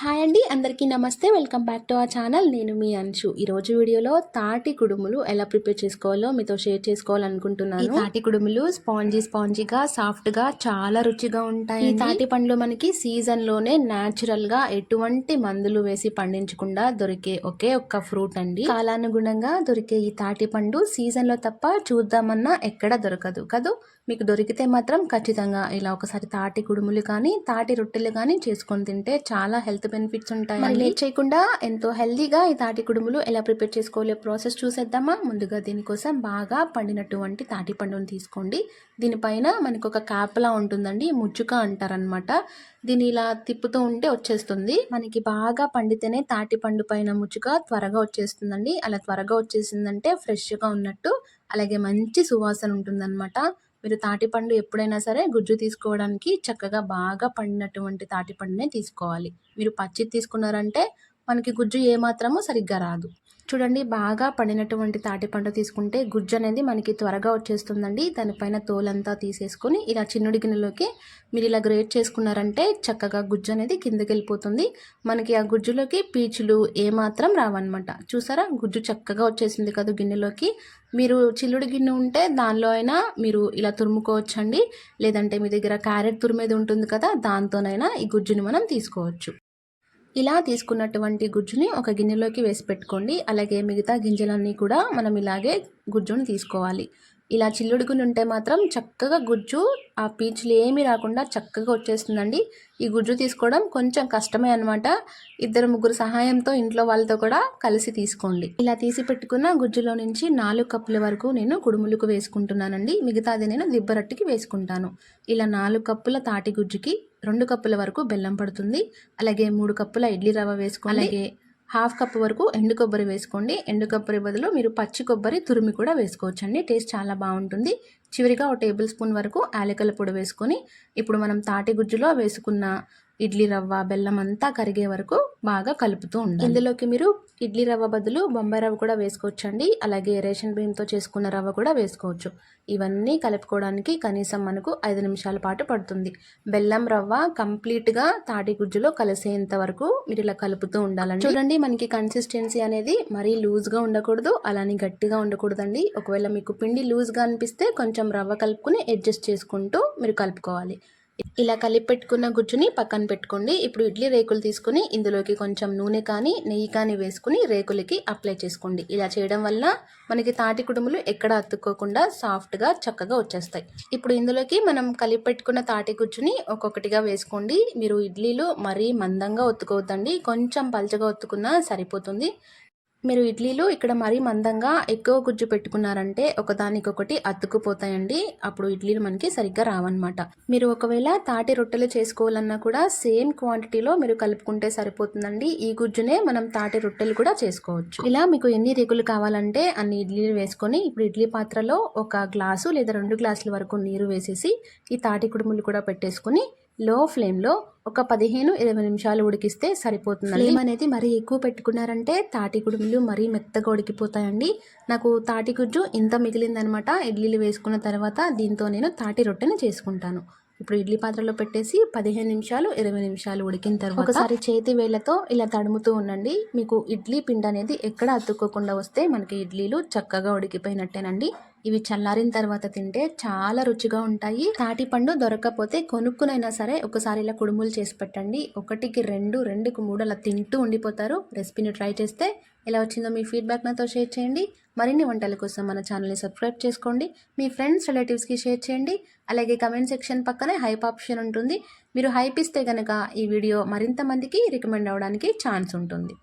Hi అండి అందరికీ నమస్తే. Welcome back to our channel నేను మీ అంశు. ఈ రోజు వీడియోలో తాటి కుడుములు ఎలా ప్రిపేర్ చేసుకోవాలో మీతో షేర్ చేసుకోవాలనుకుంటున్నాను. తాటి కుడుములు స్పాంజీ స్పాంజీగా సాఫ్ట్గా చాలా రుచిగా ఉంటాయి ఈ తాటి పండ్లు మనకి సీజన్లోనే న్యాచురల్గా ఎటువంటి మందులు వేసి పండించకుండా దొరికే ఒకే ఒక్క ఫ్రూట్ అండి. కాలానుగుణంగా దొరికే ఈ తాటి పండు సీజన్లో తప్ప చూద్దామన్నా ఎక్కడ దొరకదు కదూ? మీకు దొరికితే మాత్రం ఖచ్చితంగా ఇలా ఒకసారి తాటి కుడుములు కానీ తాటి రొట్టెలు కానీ చేసుకొని తింటే చాలా హెల్త్ బెనిఫిట్స్ ఉంటాయి మరి లేట్ చేయకుండా ఎంతో హెల్దీగా ఈ తాటి కుడుములు ఎలా ప్రిపేర్ చేసుకోలే ప్రాసెస్ చూసేద్దామా? ముందుగా దీనికోసం బాగా పండినటువంటి తాటి పండును తీసుకోండి. దీనిపైన మనకు ఒక క్యాప్లా ఉంటుందండి ముచ్చుక అంటారనమాట దీన్ని ఇలా తిప్పుతూ ఉంటే వచ్చేస్తుంది. మనకి బాగా పండితేనే తాటి పండు పైన ముచ్చుక త్వరగా వచ్చేస్తుందండి. అలా త్వరగా వచ్చేసిందంటే ఫ్రెష్గా ఉన్నట్టు అలాగే మంచి సువాసన ఉంటుందన్నమాట. మీరు తాటిపండు ఎప్పుడైనా సరే గుజ్జు తీసుకోవడానికి చక్కగా బాగా పండినటువంటి తాటిపండునే తీసుకోవాలి. మీరు పచ్చి తీసుకున్నారంటే మనకి గుజ్జు ఏమాత్రమో సరిగ్గా రాదు. చూడండి బాగా పండినటువంటి తాటిపండు తీసుకుంటే గుజ్జు అనేది మనకి త్వరగా వచ్చేస్తుందండి. దానిపైన తోలంతా తీసేసుకొని ఇలా చిన్నుడి గిన్నెలోకి మీరు ఇలా గ్రేట్ చేసుకున్నారంటే చక్కగా గుజ్జు అనేది కిందకి వెళ్ళిపోతుంది. మనకి ఆ గుజ్జులోకి పీచులు ఏమాత్రం రావన్నమాట. చూసారా? గుజ్జు చక్కగా వచ్చేసింది కదా గిన్నెలోకి. మీరు చిల్లుడి గిన్నె ఉంటే దానిలో అయినా మీరు ఇలా తురుముకోవచ్చండి. లేదంటే మీ దగ్గర క్యారెట్ తురిమేది ఉంటుంది కదా దాంతోనైనా ఈ గుజ్జుని మనం తీసుకోవచ్చు. ఇలా తీసుకున్నటువంటి గుజ్జుని ఒక గిన్నెలోకి వేసి పెట్టుకోండి. అలాగే మిగతా గింజలన్నీ కూడా మనం ఇలాగే గుజ్జుని తీసుకోవాలి. ఇలా చిల్లుడుకుని ఉంటే మాత్రం చక్కగా గుజ్జు ఆ పీచులు ఏమీ రాకుండా చక్కగా వచ్చేస్తుందండి. ఈ గుజ్జు తీసుకోవడం కొంచెం కష్టమే అనమాట ఇద్దరు ముగ్గురు సహాయంతో ఇంట్లో వాళ్ళతో కూడా కలిసి తీసుకోండి. ఇలా తీసి పెట్టుకున్న గుజ్జులో నుంచి నాలుగు కప్పుల వరకు నేను కుడుములకు వేసుకుంటున్నానండి. మిగతాది నేను దిబ్బరట్టుకి వేసుకుంటాను. ఇలా నాలుగు కప్పుల తాటి గుజ్జుకి రెండు కప్పుల వరకు బెల్లం పడుతుంది. అలాగే మూడు కప్పుల ఇడ్లీ రవ్వ వేసుకోండి. అలాగే హాఫ్ కప్ వరకు ఎండు కొబ్బరి వేసుకోండి. ఎండు కొబ్బరి బదులు మీరు పచ్చి కొబ్బరి తురిమి కూడా వేసుకోవచ్చండి. టేస్ట్ చాలా బాగుంటుంది. చివరిగా ఒక టేబుల్ స్పూన్ వరకు యాలకల పొడి వేసుకొని ఇప్పుడు మనం తాటి గుజ్జులో వేసుకున్న ఇడ్లీ రవ్వ బెల్లం అంతా కరిగే వరకు బాగా కలుపుతూ ఉండాలి. ఇందులోకి మీరు ఇడ్లీ రవ్వ బదులు బొంబాయి రవ్వ కూడా వేసుకోవచ్చండి. అలాగే రేషన్ బియ్యంతో చేసుకున్న రవ్వ కూడా వేసుకోవచ్చు. ఇవన్నీ కలుపుకోవడానికి కనీసం మనకు ఐదు నిమిషాల పాటు పడుతుంది. బెల్లం రవ్వ కంప్లీట్గా తాటి గుజ్జులో కలిసేంత వరకు మీరు ఇలా కలుపుతూ ఉండాలండి. చూడండి మనకి కన్సిస్టెన్సీ అనేది మరీ లూజ్గా ఉండకూడదు అలానే గట్టిగా ఉండకూడదండి. ఒకవేళ మీకు పిండి లూజ్గా అనిపిస్తే కొంచెం కొంచెం రవ్వ కలుపుకుని అడ్జస్ట్ చేసుకుంటూ మీరు కలుపుకోవాలి. ఇలా కలిపి పెట్టుకున్న గుజ్జుని పక్కన పెట్టుకోండి. ఇప్పుడు ఇడ్లీ రేకులు తీసుకుని ఇందులోకి కొంచెం నూనె కానీ నెయ్యి కానీ వేసుకుని రేకులకి అప్లై చేసుకోండి. ఇలా చేయడం వల్ల మనకి తాటి కుడుములు ఎక్కడ అతుక్కోకుండా సాఫ్ట్గా చక్కగా వచ్చేస్తాయి. ఇప్పుడు ఇందులోకి మనం కలిపి పెట్టుకున్న తాటి గుజ్జుని ఒక్కొక్కటిగా వేసుకోండి. మీరు ఇడ్లీలు మరీ మందంగా ఒత్తుకోవద్దండి. కొంచెం పల్చగా ఒత్తుకున్నా సరిపోతుంది. మీరు ఇడ్లీలు ఇక్కడ మరీ మందంగా ఎక్కువ గుజ్జు పెట్టుకున్నారంటే ఒకదానికొకటి అతుక్కుపోతాయండి. అప్పుడు ఇడ్లీలు మనకి సరిగ్గా రావన్నమాట. మీరు ఒకవేళ తాటి రొట్టెలు చేసుకోవాలన్నా కూడా సేమ్ క్వాంటిటీలో మీరు కలుపుకుంటే సరిపోతుందండి. ఈ గుజ్జునే మనం తాటి రొట్టెలు కూడా చేసుకోవచ్చు. ఇలా మీకు ఎన్ని రేకులు కావాలంటే అన్ని ఇడ్లీలు వేసుకొని ఇప్పుడు ఇడ్లీ పాత్రలో ఒక గ్లాసు లేదా రెండు గ్లాసుల వరకు నీరు వేసేసి ఈ తాటి కుడుములు కూడా పెట్టేసుకుని లో ఫ్లేమ్లో ఒక పదిహేను ఇరవై నిమిషాలు ఉడికిస్తే సరిపోతుంది ఫ్లేమ్ అనేది మరీ ఎక్కువ పెట్టుకున్నారంటే తాటి కుడుములు మరీ మెత్తగా ఉడికిపోతాయండి. నాకు తాటి గుజ్జు ఇంత మిగిలిందనమాట. ఇడ్లీలు వేసుకున్న తర్వాత దీంతో నేను తాటి రొట్టెని చేసుకుంటాను. ఇప్పుడు ఇడ్లీ పాత్రలో పెట్టేసి పదిహేను నిమిషాలు ఇరవై నిమిషాలు ఉడికిన తర్వాత ఒకసారి చేతి వేళ్ళతో ఇలా తడుముతూ ఉండండి. మీకు ఇడ్లీ పిండి అనేది ఎక్కడ అతుక్కోకుండా వస్తే మనకి ఇడ్లీలు చక్కగా ఉడికిపోయినట్టేనండి. ఇవి చల్లారిన తర్వాత తింటే చాలా రుచిగా ఉంటాయి. తాటిపండు దొరకకపోతే కొనుక్కునైనా సరే ఒకసారి ఇలా కుడుములు చేసి పెట్టండి. ఒకటికి రెండు రెండుకు మూడు అలా తింటూ ఉండిపోతారు. రెసిపీని ట్రై చేస్తే ఎలా వచ్చిందో మీ ఫీడ్బ్యాక్ నాతో షేర్ చేయండి. మరిన్ని వంటల కోసం మన ఛానల్ని సబ్స్క్రైబ్ చేసుకోండి. మీ ఫ్రెండ్స్ రిలేటివ్స్కి షేర్ చేయండి. అలాగే కమెంట్ సెక్షన్ పక్కనే హైప్ ఆప్షన్ ఉంటుంది. మీరు హైప్ ఇస్తే కనుక ఈ వీడియో మరింత మందికి రికమెండ్ అవ్వడానికి ఛాన్స్ ఉంటుంది.